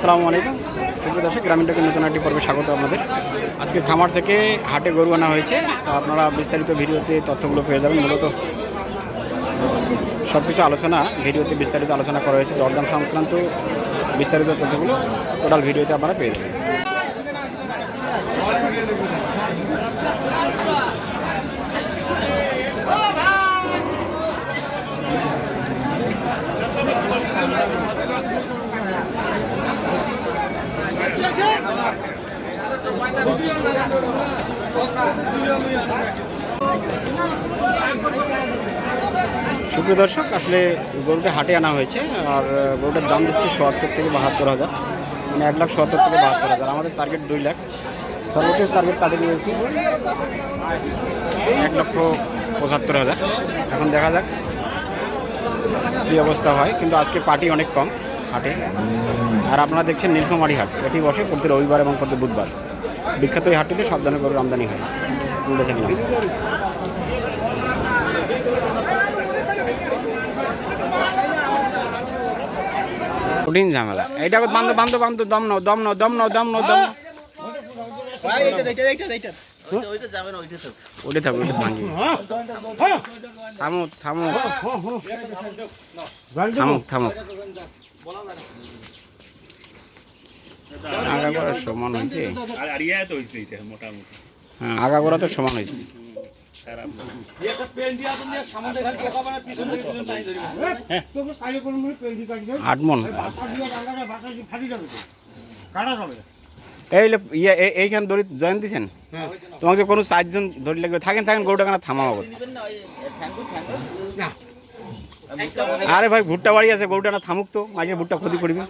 আসসালামু আলাইকুম। সুপ্রিয় দর্শক, গ্রামীণ টেকের নতুন একটি পর্বে স্বাগত আপনাদের। আজকে খামার থেকে হাটে গরু আনা হয়েছে। আপনারা বিস্তারিত ভিডিওতে তথ্যগুলো পেয়ে যাবেন। মূলত সব কিছু আলোচনা, ভিডিওতে বিস্তারিত আলোচনা করা হয়েছে। দরদাম সংক্রান্ত বিস্তারিত তথ্যগুলো টোটাল ভিডিওতে আপনারা পেয়ে যাবেন। সুপ্রিয় দর্শক, আসলে গরুটা হাটে আনা হয়েছে আর গরুটার দাম দিচ্ছে সোয়াত্তর থেকে বাহাত্তর হাজার। মানে এক লাখ সত্তর থেকে বাহাত্তর হাজার। আমাদের টার্গেট দুই লাখ। সর্বশেষ টার্গেট কাটে নিয়েছি? এক লক্ষ পঁচাত্তর হাজার। এখন দেখা যাক কী অবস্থা হয়। কিন্তু আজকে পার্টি অনেক কম হাটে। আর আপনারা দেখছেন নীলফামারি হাট। এটি বসে প্রতি রবিবার এবং প্রতি বুধবার। বিখ্যাত এই হাটটিতে সব ধরনের গরুর আমদানি হয়। কঠিন ঝামেলা। এইটা বান্ধব বান্ধব বান্ধব দম নাও দম নাও দম নাও দম নাও দম। ওটা থাকবে ওটা ভাঙি থামো থামো। থামুক থামুক সমান হয়েছে। হ্যাঁ আগাগোড়া তো সমান হয়েছে। এইখান দড়ি জয়েন দিছেন? তোমাকে কোনো চারজন দড়ি লাগবে, থাকেন থাকেন গরুটা কেন থামাও আরে ভাই, ভুট্টা বাড়ি আছে, গরুটা না থামুক তো, মাঝে ভুট্টা ক্ষতি করবি।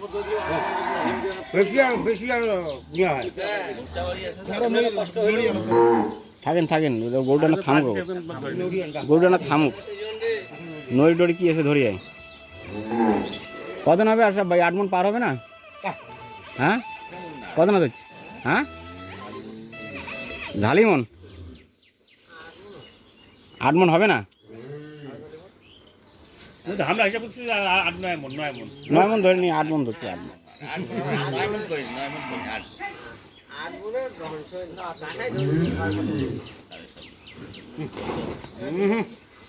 থাকেন থাকেন গরুটা না থামুক। গরুটা না থামুক। নই ডড়ি কি এসে ধরিয়ে কতদিন হবে আসলে ভাই? আট মন পার হবে না? হ্যাঁ? কত না হচ্ছে হ্যাঁ? ঝালি মন? আট মন হবে না? আমরা হিসাব করছি আট নয় মন নয় মন। নয় মন ধরে নি আট মন ধরছে আট মন।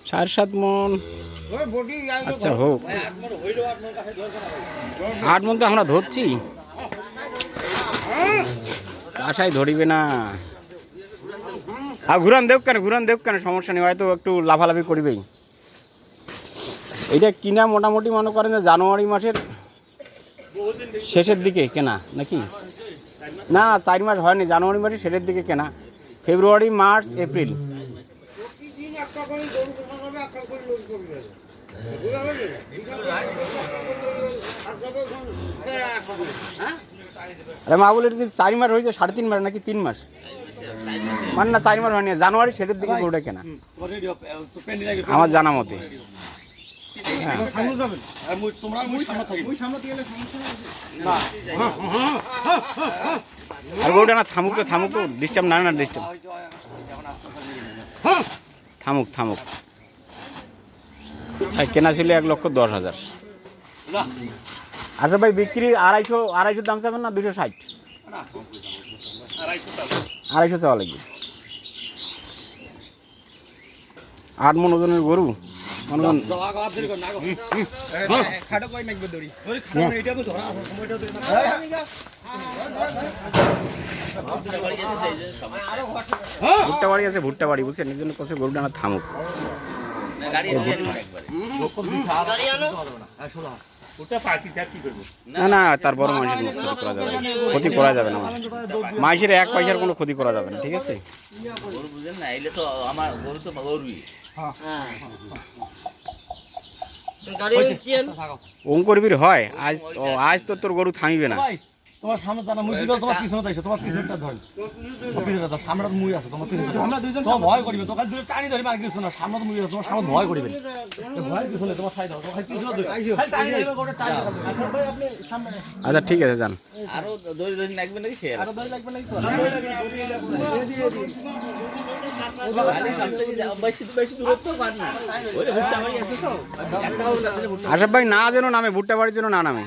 সাড়ে সাত মন। আচ্ছা হোক। আট মন তো আমরা ধরছি। আশাই ধরিবে না। আর ঘুরান দেব কেন, ঘুরান দেব কেন, সমস্যা নেই, হয়তো একটু লাফালাফি করিবেই। এটা কিনা মোটামুটি মনে করেন জানুয়ারি মাসের শেষের দিকে কেনা, নাকি? না চার মাস হয়নি জানুয়ারি মাসের শেষের দিকে কেনা। ফেব্রুয়ারি মার্চ এপ্রিল। আরে মা বলে কি চার মাস হয়েছে সাড়ে তিন মাস নাকি তিন মাস? মানে না চার মাস হয়নি জানুয়ারি শেষের দিকে গরুটা কেনা। আমার জানা মতে। আর গরুটা না। থামুক তো থামুক তো ডিস্টার্ব না না ডিস্টার্ব থামুক থামুক। হ্যাঁ কেনা ছিল এক লক্ষ দশ হাজার। আচ্ছা ভাই বিক্রি আড়াইশো আড়াইশো দাম চাবেন না দুশো ষাট? আড়াইশো চাওয়া লাগবে। আট মন ওজনের গরু? মনে করেন ভুট্টা বাড়ি আছে ভুট্টা বাড়ি বুঝছেন? এই জন্য কষে গরুটা না থামুক। না না তার বড় মানুষের কোনো ক্ষতি করা যাবে না। ক্ষতি করা যাবে না মানুষের মানুষের এক পয়সার কোনো ক্ষতি করা যাবে না ঠিক আছে? গরু না এলে তো আমার গরু তো গরুই। অঙ্করবির হয়। আজ ও, আজ তো তোর গরু থামিবে না। ভাই তোমার সামনে জানা মুই দিলো তোমার পিছনে তাইছো তোমার পিছনটা ধর। পিছনটা ধর সামনে মুই আছে তোমার পিছনে আমরা দুইজন তোমার ভয় করিবে তো দুটো টানি ধরিবে আর কিছু না সামনে মুই আছে তোমার সামনে ভয় করিবে ভয় কিছু না তোমার সাইড দাও তোমার পিছনে ধরিবে খালি টানি ধরিবে গোটা টানি আচ্ছা ঠিক আছে যান। আরও দড়ি দড়ি লাগবে নাকি? খেয়াল খালি সব থেকে আশাফ ভাই না যেন নামে ভুট্টা বাড়ির জন্য না নামে।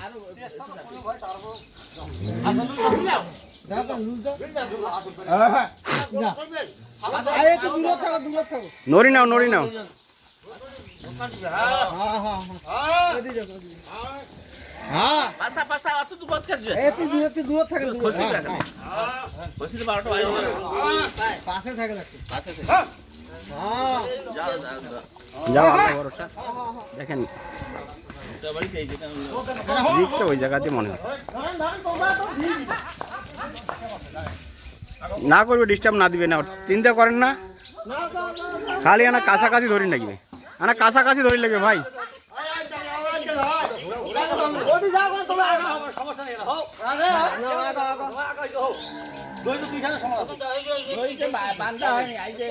নড়ি নাও নড়ি নাও। পাশা পাশা অত দূরত থাকবে খসি রাখা খসি বারোটা বাজে। পাশে থাকে পাশে থাকে। যাও ভরসা। দেখেন রিক্সটা ওই জায়গাতে মনে হচ্ছে। না করবে ডিস্টার্ব না দিবে না। চিন্তা করেন না। খালি আনা কাছাকাছি ধরি লাগবে আনা কাছাকাছি ধরি লাগবে ভাই। সমস্যা নেই হও তোমার আগে দই তো দুইখানে সমান আছে। ওইটা বান্ধা হয়নি এই যে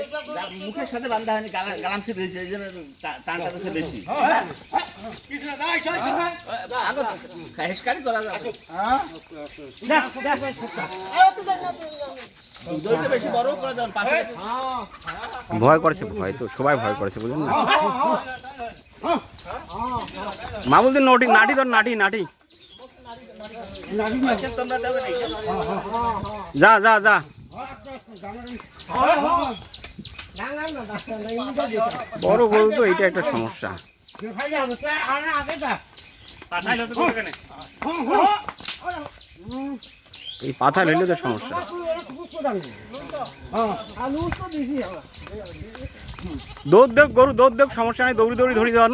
মুখের সাথে বান্ধা হয়নি গালা- গালামসে দিয়েছে এই জন্য টানটা দিচ্ছে বেশি কিছু না যাই সই আগে হেসকারি করা যাবে। দইটা বেশি বড় করা যাবে পাশে ভয় করেছে ভয় তো সবাই ভয় করেছে বুঝলেন না? মামুলদের নটি, নাটি ধর, নাটি নাটি। যা যা যা। বড় গরু তো, এইটা একটা সমস্যা। তো এই পাথা নিলে তো সমস্যা। দৌড় দেখ গরু, দৌড় দেখ, সমস্যা নেই, দৌড়ি দৌড়ি ধরি যান।